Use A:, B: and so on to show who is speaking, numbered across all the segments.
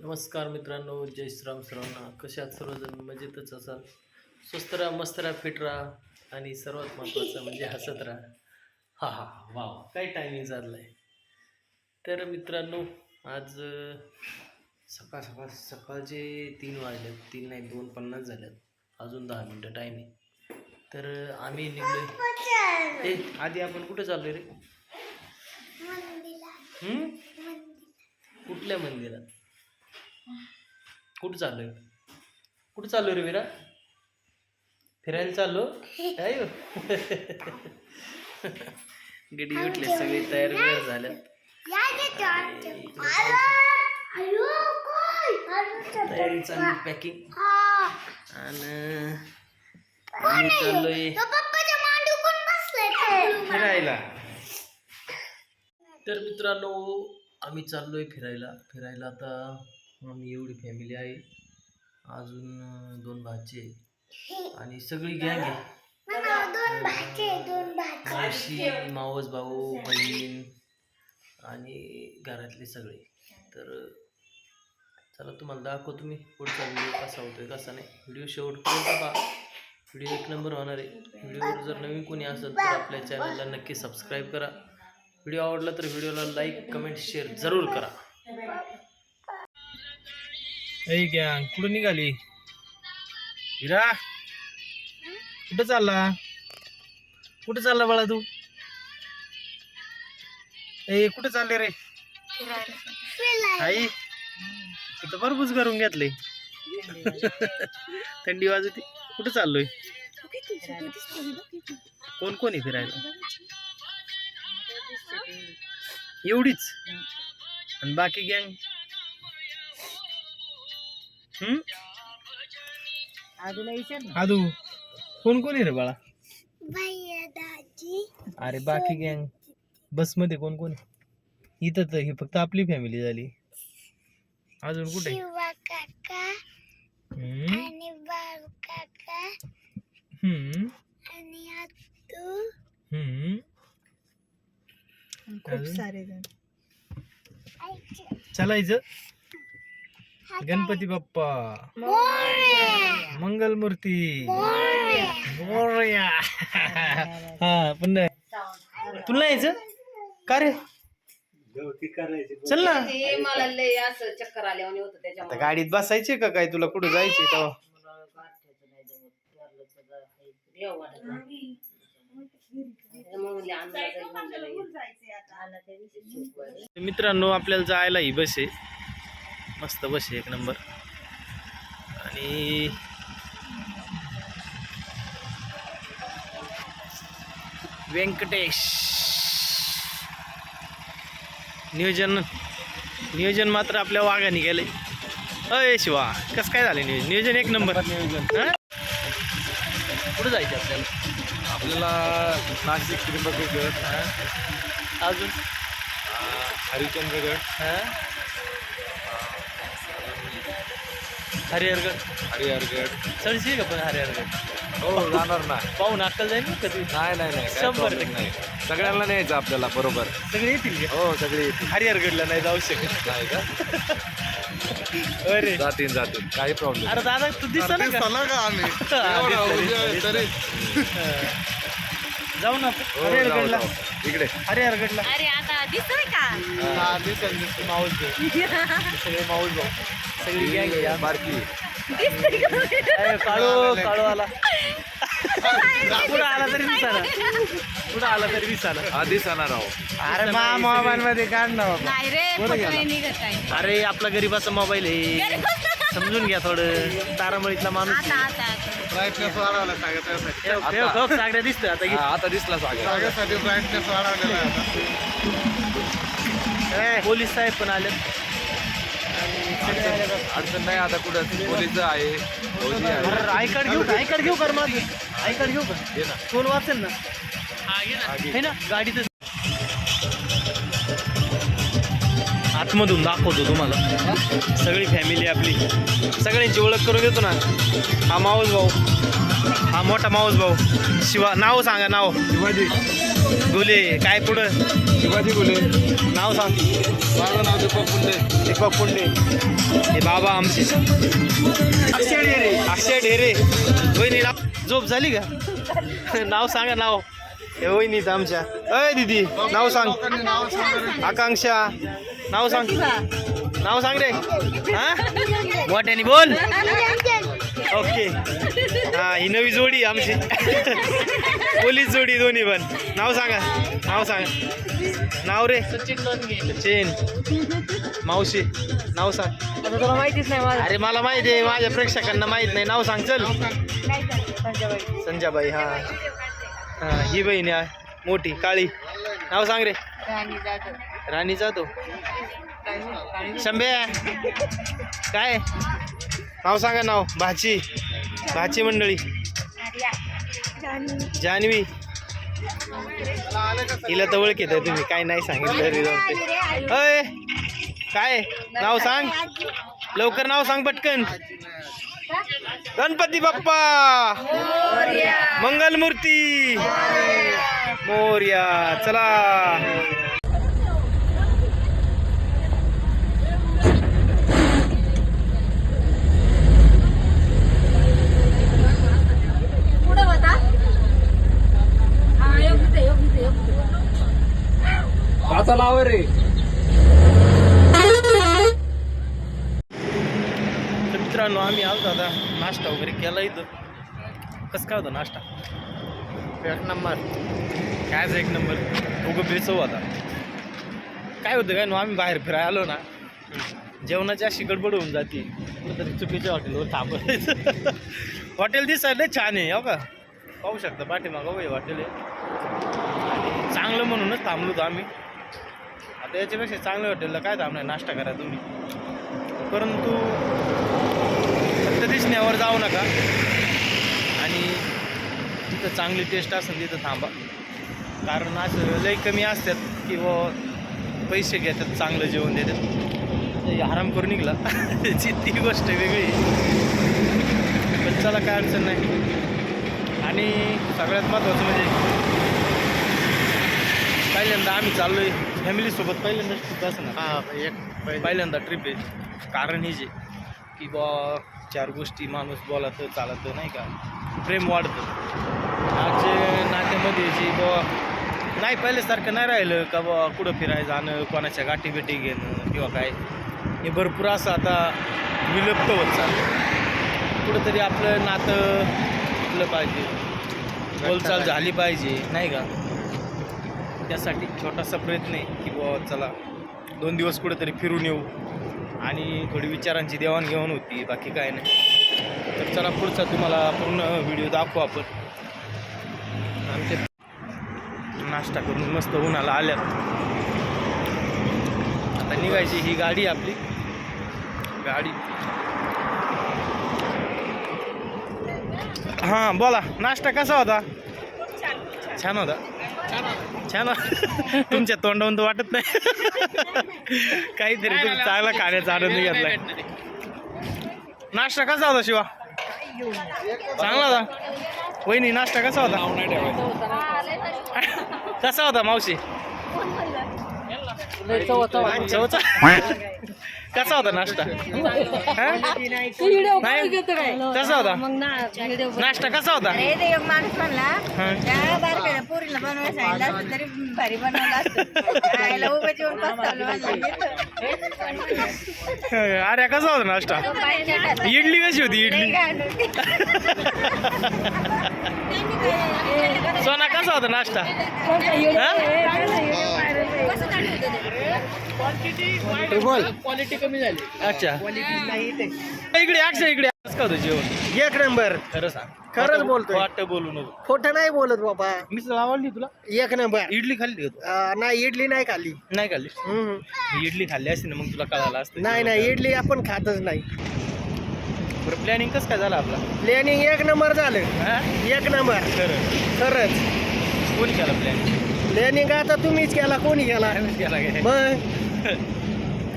A: नमस्कार मित्रांनो जय श्रीराम सर्वांना कशात सर्वजण? मजेतच असाल? स्वस्त राहा मस्त राहा फिट राहा आणि सर्वात महत्त्वाचं म्हणजे हसत राहा. हा हा वा काय टायमिंग चाललं आहे तर मित्रांनो आज सकाळ सकाळ सकाळचे तीन वाजलेत. तीन नाही दोन पन्नास झाल्यात अजून दहा मिनटं टाईम आहे. तर आम्ही निघलो ए आधी आपण कुठे चाललो रे? कुठल्या मंदिरात? कुठं चाललोय? कुठं चाललो रे विरा? फिरायला चाललो? अयो गडी उठले सगळे तयार बियार झाल्यात तयारी चालली पॅकिंग आणि चाललोय. फिरायला. तर मित्रांनो आम्ही चाललोय फिरायला. फिरायला आता आम्ही एवढी फॅमिली आहे. अजून दोन भाचे आणि सगळी गँग आहे. मावशी मावस भाऊ बहीण आणि घरातले सगळे. तर चला तुम्हाला दाखवतो मी पुढचा व्हिडिओ कसा होतोय कसा नाही. व्हिडिओ शेवटपर्यंत पहा. व्हिडिओ एक नंबर होणार आहे. व्हिडिओवर जर नवीन कोणी असेल तर आपल्या चॅनलला नक्की सबस्क्राईब करा. व्हिडिओ आवडला तर व्हिडिओला लाईक कमेंट शेअर जरूर करा. हे गॅंग कुठं निघाली? हिरा कुठं चालला? कुठं चालला बाळा तू? ए कुठं चालले रे? आई तिथं भरपूर करून घेतले. थंडी वाजते. कुठं चाललोय? कोण कोण आहे फिरायला? एवढीच. आणि बाकी गँग? आदू कोण कोण आहे रे बाळा? अरे बाकी गँग. बसमध्ये कोण कोण आहे? इथं तर ही फक्त आपली फॅमिली झाली. अजून कुठे
B: शिवा काका
A: हम्म?
B: आणि बाळू काका.
A: हम्म?
B: आणि आतू
A: हम्म?
C: खूप
A: अजून?
C: सारे जण.
A: चालायचं गणपती बाप्पा. मंगलमूर्ती. मोरया. हा पण नाही. तुला यायचं? का रे? चल ना.
D: ते मला लय असं चक्कर आल्यावानी होतं
A: आता
D: त्याच्यामुळे
A: गाडीत बसायचे का काय? तुला कुठं जायचे तेव्हा?
D: देव वाटत नाही. त्याच्यामुळे म्हणले अंदाज आहे. म्हणलेलं.
A: मित्रांनो आपल्याला जायला ही बस आहे. मस्त बस आहे एक नंबर. आणि व्यंकटेश. नियोजन नियोजन मात्र आपल्या वाघाने गेले अय शिवा कसं काय झालं नियोजन? नियोजन एक नंबर. नियोजन. कुठं जायचं आपल्याला?
E: आपल्याला नाशिक त्र्यंबकेश्वर.
A: अजून?
E: हरिश्चंद्रगड.
A: हां. हरिहरगड.
E: हरिहरगड.
A: चढशी का पण हरिहरगड?
E: हो जाणार ना.
A: पाहून अक्कल जाईल ना कधी?
E: नाही नाही नाही काय
A: शंभर
E: problem नाही. सगळ्यांना न्यायचं आपल्याला बरोबर.
A: सगळे येतील का?
E: हो सगळे येतील.
A: हरिहरगडला नाही जाऊ शकत.
E: नाही का?
A: अरे.
E: जातील जातील काही प्रॉब्लेम
A: अरे दादा तू दिसला ना का? हा, दिसला, दिसला, दिसला. जाऊ ना आपण. हरिहरगडला.
E: इकडे.
A: हरिहरगडला.
D: अरे आता दिसतोय का?
A: हा दिसल माऊस भाऊ. सगळे माऊस भाऊ. सगळी गँग आहे.
E: बारकी.
A: अरे, काळू काळू आला. पुढं आला तरी दिसाना. पुढं आला तरी दिसाना.
E: आधी सणार आहो
A: अरे मा मोबाईल मध्ये काढ ना बाबा.
D: नाही रे
A: बरं
D: फोटो
A: गेला.
D: नाही निघत काही
A: अरे आपला गरीबाचा मोबाईल आहे. समजून घ्या थोडं. तारामळीतला माणूस
D: आता आता आता.
E: ब्राईटनेस वाढवला
A: सागड्या दिसतोय आता घे.
E: आता दिसला सागर ब्राईटनेस वाढवलेला
A: ए, पोलीस साहेब पण आले
E: अडचण नाही आता कुठं. पोलीस आहे फौजी आहे.
A: आय कार्ड घेऊ का? आय कार्ड घेऊ कर माझं? आय कार्ड घेऊ का?
E: घे ना.
A: फोन वाचेल ना. हे ना? गाडीतच आतमधून दाखवतो तुम्हाला. सगळी फॅमिली आपली. सगळ्यांची ओळख करून देतो ना. हा माऊस भाऊ. हा मोठा माऊस भाऊ. शिवा नाव सांगा नाव.
E: शिवाजी.
A: गुले काय पुढं?
E: शिवाजी बोले
A: नाव सांग.
E: माझं नाव दीपक पुंडे
A: दीपक पुंडे हे बाबा आमचे. अक्षय ढेरे. अक्षय ढेरे. नाव झोप झाली का? नाव सांगा नाव. वहिनीच आमच्या. अय दीदी नाव सांग. आकांक्षा. नाव सांग. नाव सांग रे. हा? बोल. ओके. हा ही नवी जोडी आमची. पोलीस जोडी दोन्ही पण. नाव सांगा. नाव सांगा. नाव रे. सचिन. मावशी. नाव सांग.
D: तुला माहितीच नाही
A: अरे मला माहिती आहे. माझ्या प्रेक्षकांना माहीत नाही. नाव सांग चल. संजाबाई हा. हा ही बहीण आहे मोठी काळी. नाव सांग रे. राणी जातो शंभे काय? नाव सांगा नाव. भाची. भाची मंडळी. जान्हवी हिला तर ओळखीत तुम्ही. काय नाही सांगितलं अय काय? नाव सांग. लवकर नाव सांग पटकन. गणपती बाप्पा! मंगलमूर्ती! मोर्या! चला!
D: हा
E: आता लाव रे.
A: तर मित्रांनो आम्ही आलो आता. नाश्ता वगैरे केला इथं. कसं काय होतं नाश्ता? एक नंबर. कायच एक नंबर? उगं बेचव आता. काय होतं काय? ना आम्ही बाहेर फिरायला आलो ना जेवणाची अशी गडबड होऊन जाते. कुठंतरी चुकीच्या हॉटेलवर थांबायचं हॉटेल दिसायला छान आहे हो का? पाहू शकता पाठीमागं वय हॉटेल आहे. आणि चांगलं म्हणूनच थांबलो होतो आम्ही. आता याच्यापेक्षा चांगल्या हॉटेलला काय थांबणार? नाश्ता करा तुम्ही. परंतु फक्त दिसण्यावर जाऊ नका. आणि तिथं चांगली टेस्ट असेल तिथं थांबा. कारण असं लई कमी असतात किंवा पैसे घेतात चांगलं जेवण देतात. आराम करून निघला. त्याची ती गोष्ट वेगळी. पण चला काय अडचण नाही. आणि सगळ्यात महत्त्वाचं म्हणजे पहिल्यांदा आम्ही चाललो आहे फॅमिलीसोबत पहिल्यांदा ट्रिप असं ना हां एक पहिल्यांदा ट्रिप आहे. कारण हे जे की बा चार गोष्टी माणूस बोलातं चालत नाही का? प्रेम वाढतं. आज नात्यामध्ये जी बुवा नाही पहिल्यासारखं नाही राहिलं का बुवा कुठं फिरायला जाणं कोणाच्या गाठी भेटी घेणं किंवा काय. हे भरपूर असं आता विलुप्त होत चाललं कुठंतरी आपलं नातं टिकलं पाहिजे. बोलचाल झाली पाहिजे नाही का? त्यासाठी छोटासा प्रयत्न आहे की बुवा चला दोन दिवस कुठेतरी फिरून येऊ. आणि थोडी विचारांची देवाणघेवाण होती बाकी काय नाही. तर चला पुढचा तुम्हाला पूर्ण व्हिडिओ दाखवू आपण. आमचे नाश्ता करून मस्त उन्हाला आल्यात आता निघायची ही गाडी आपली. गाडी. हां बोला. नाश्ता कसा होता? छान होता. छान तुमच्या तोंडावून तर वाटत नाही. काहीतरी तुम्ही चांगला खाण्याचा आनंद घेतलाय. नाश्ता कसा होता शिवा? चांगला होता? वहिनी नाश्ता कसा होता? कसा होता मावशी? कसा होता नाश्ता? हा? नाही? कसा होता? नाश्ता कसा होता?
C: पोरीला बनवायला सांगितलं असतं तरी भारी बनवलं असतं. खायला उभे जेवण पस्तावलं
A: अरे कसा होता नाश्ता? इडली कशी होती इडली? सोना कसा होता नाश्ता? हा?
F: क्वालिटी कमी झाली
A: अच्छा. इकडे अक्षय इकडे. होतं जेवण.
F: एक नंबर.
A: खरं सांग.
F: खरंच
A: खोटं-
F: बोलतोय.
A: खोटं बोलू नको.
F: खोटं नाही बोलत बाबा.
A: मी तुला आवडली तुला.
F: एक नंबर.
A: इडली खाल्ली
F: अं, नाही इडली नाही खाल्ली.
A: नाही खाल्ली?
F: हम्म.
A: इडली खाल्ली असती ना मग तुला कळालं असतं
F: नाही नाही इडली आपण खातच नाही.
A: बरं प्लॅनिंग कसं काय झालं आपला?
F: प्लॅनिंग एक नंबर झालं.
A: हा?
F: एक नंबर.
A: खरं.
F: खरंच.
A: कोणी केला प्लॅनिंग
F: प्लॅनिंग आता तुम्हीच केला कोणी केला?
A: केला काय?
F: मग?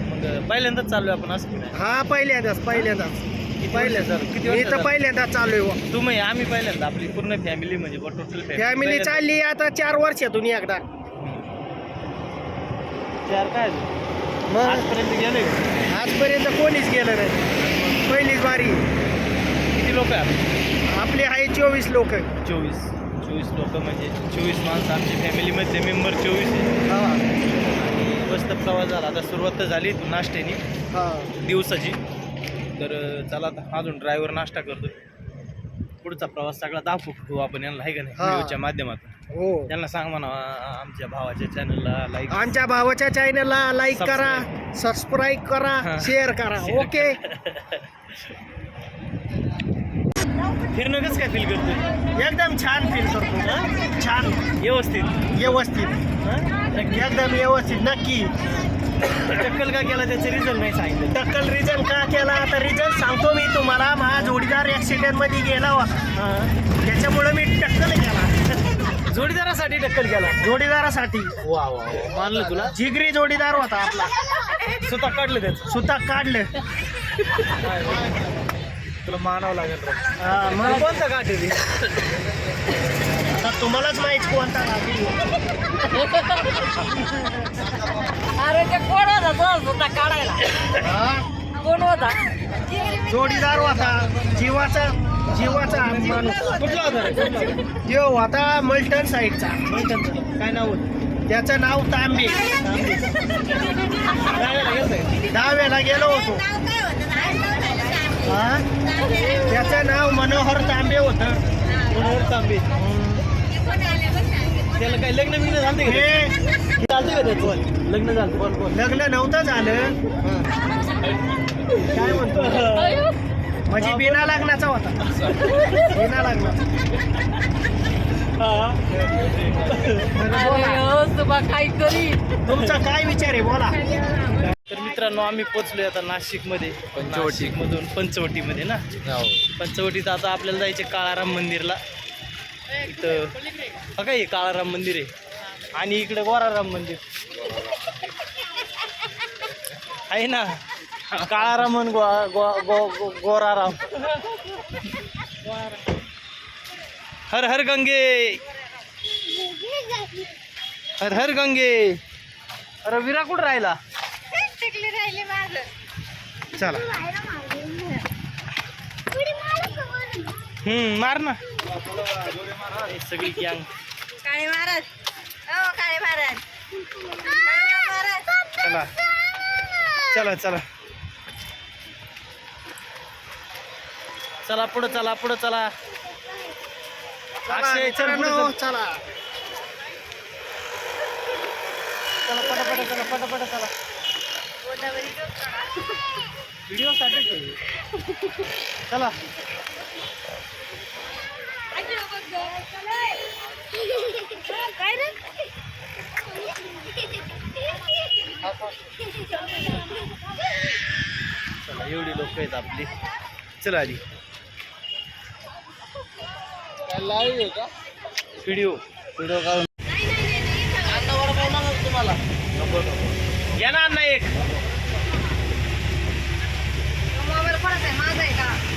A: मग पहिल्यांदाच चाललोय आपण असं की नाही?
F: हा पहिल्यांदाच पहिल्यांदाच. पहिल्यांदा.
A: किती
F: मी
A: वर्ष
F: तर? पहिल्यांदा चालू आहे
A: तुम्ही आम्ही पहिल्यांदा आपली पूर्ण फॅमिली म्हणजे टोटल
F: फॅमिली चालली आता चार वर्षातून एकदा.
A: चार काय?
F: मग?
A: आजपर्यंत गेले
F: आजपर्यंत कोणीच गेलं नाही. पहिलीच बारी.
A: किती लोक आहेत
F: आपले? आहे चोवीस लोक.
A: चोवीस. चोवीस लोक म्हणजे चोवीस माणसं आमची फॅमिलीमध्ये मेंबर चोवीस आहे
F: हा.
A: आणि मस्त प्रवास झाला. आता सुरुवात तर झाली नाश्त्यानी.
F: हा.
A: दिवसाची. तर चला आता. अजून ड्रायव्हर नाश्ता करतो पुढचा प्रवास सगळा दाखवू आपण यांना आहे का नाही. व्हिडिओच्या माध्यमातून.
F: हो.
A: त्यांना सांग म्हणा आमच्या भावाच्या चॅनलला लाईक
F: आमच्या भावाच्या चॅनलला लाईक करा सबस्क्राईब करा. शेअर करा. ओके
A: फिरणं कसं काय फील करतो
F: एकदम छान फील करतो हं? छान
A: व्यवस्थित.
F: व्यवस्थित. हं? एकदम व्यवस्थित नक्की.
A: टक्कल का केला त्याचे रिझल्ट नाही सांगितलं?
F: टक्कल रिझन का केला? आता रिझन सांगतो मी तुम्हाला. माझा जोडीदार ऍक्सिडेंटमध्ये गेला होता. त्याच्यामुळे मी टक्कल केला.
A: जोडीदारासाठी टक्कल केला?
F: जोडीदारासाठी.
A: वा वा मानलं तुला?
F: जिगरी जोडीदार होता आपला.
A: स्वतः काढलं त्याचं.
F: सुद्धा काढलं.
A: तुला मानावं लागेल राव.
F: हा, मग
A: कोणता काढ आहे?
F: आता तुम्हालाच माहीत कोणता लागेल.
C: अरे ते कोण होता तो होता काढायला
F: हा?
C: कोण होता
F: जोडीदार होता जीवाचा जीवाचा माणूस
A: कुठला होता रे? कुठला होता?
F: मल्टन साईडचा
A: मलटणचा. काय नाव होतं
F: त्याचं नाव तांबे
A: दहाव्याला
F: गेलो होतो? त्याचं नाव मनोहर तांबे होतं.
A: मनोहर तांबे. त्याला काय लग्न बिग्न झालं का?
F: हे.
A: चालतं का त्याचं? लग्न झालं. बोल बोल
F: लग्न नव्हतं झालं. काय म्हणतो? म्हणजे बिना लग्नाचा होता. बिना लग्नाचा.
C: तुला काय करी
F: तुमचा काय विचार आहे? बोला.
A: मित्रांनो आम्ही पोचलोय आता नाशिकमध्ये.
E: पंचवटी.
A: मधून पंचवटीमध्ये ना? पंचवटीत आता आपल्याला जायचे काळाराम मंदिरला. इथं हा काय हे काळाराम मंदिर आहे. आणि इकडे गोराराम मंदिर. आहे ना? काळाराम आणि गो गो- गोराराम. हर हर गंगे. हर हर गंगे. अरे विरा कुठं राहिला? चला. हम्म मार ना. हे सगळी गँग
C: काळे महाराज. हो काळे महाराज. काळे महाराज
A: चला. चला चला. चला पुढं चला पुढं चला. अक्षय चल पुढं. चला.
F: चला.
A: पटापट चला पटापट चला. व्हिडिओ साठी चला.
B: काय रे?
A: चला एवढी लोक आहेत आपली. चला आधी. व्हिडिओ व्हिडिओ काढून. आता वडापाव मागवतो तुम्हाला. घ्या ना अण्णा एक.
C: मोबाईल कोणाचा आहे माझा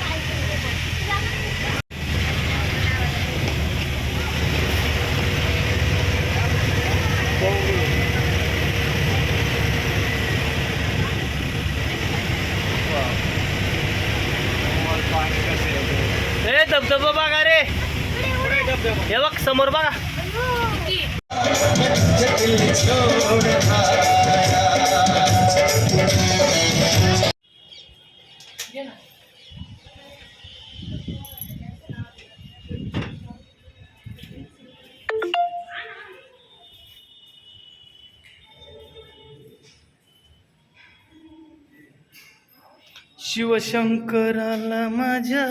A: शिवशंकराला माझ्या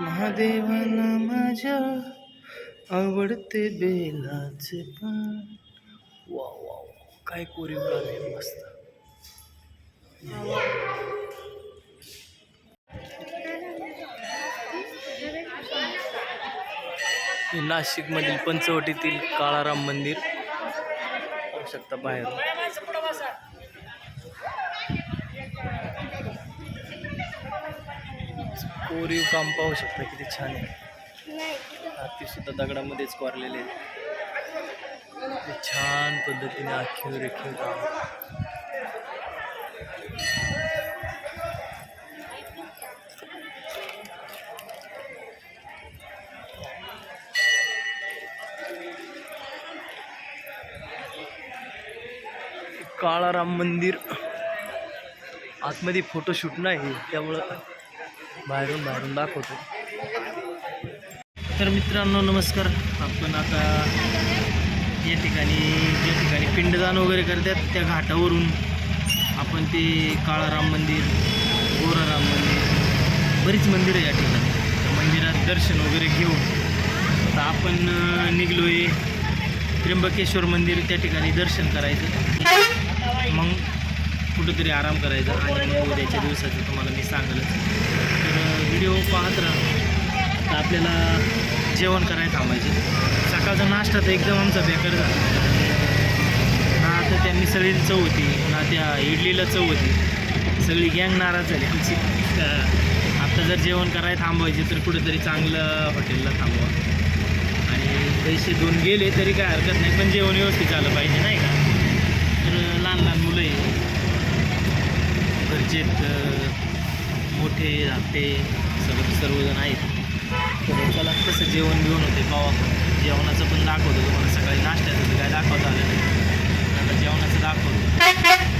A: महादेवाला माझ्या आवडते बेलाचे पण. वा वा वा. काय कोरिओग्राफी मस्त. नाशिकमधील पंचवटीतील काळाराम मंदिर. पाहू शकता बाहेर कोरीव काम पाहू शकता किती छान आहे. हाती सुद्धा दगडामध्येच कोरलेले आहेत. छान पद्धतीने आखीव रेखीव काम. काळाराम मंदिर. आतमध्ये फोटोशूट नाही त्यामुळं बाहेरून बाहेरून दाखवतो. तर मित्रांनो नमस्कार. आपण आता या ठिकाणी ज्या ठिकाणी पिंडदान वगैरे करतात त्या घाटावरून आपण ते काळाराम मंदिर गोराराम मंदिर बरीच मंदिरं आहे या ठिकाणी. मंदिरात दर्शन वगैरे घेऊन आता आपण निघलो निघलोय. त्र्यंबकेश्वर मंदिर त्या ठिकाणी दर्शन करायचं. मग कुठंतरी आराम करायचा आणि मग उद्याच्या दिवसाचं तुम्हाला मी सांगलंच. व्हिडिओ पाहत राहा. तर आपल्याला जेवण करायला थांबायचे. सकाळचा नाश्ता तर एकदम आमचा बेकार झाला. ना तर त्या मिसळीला चव होती ना त्या इडलीला चव होती. सगळी गँग नाराज झाली आमची. आता जर जेवण करायला थांबवायचे तर कुठेतरी चांगलं हॉटेलला थांबवा. आणि पैसे दोन गेले तरी काय हरकत नाही पण जेवण व्यवस्थित झालं पाहिजे नाही का? तर लहान लहान मुलं आहे. घरचे मोठे धाकटे सगळं सर्वजण आहेत. तर चला कसं जेवण बिवण होते पावा. जेवणाचं पण दाखवतो तुम्हाला. सकाळी नाश्त्याचं काय दाखवता आलं नाही. आता जेवणाचं दाखवतो.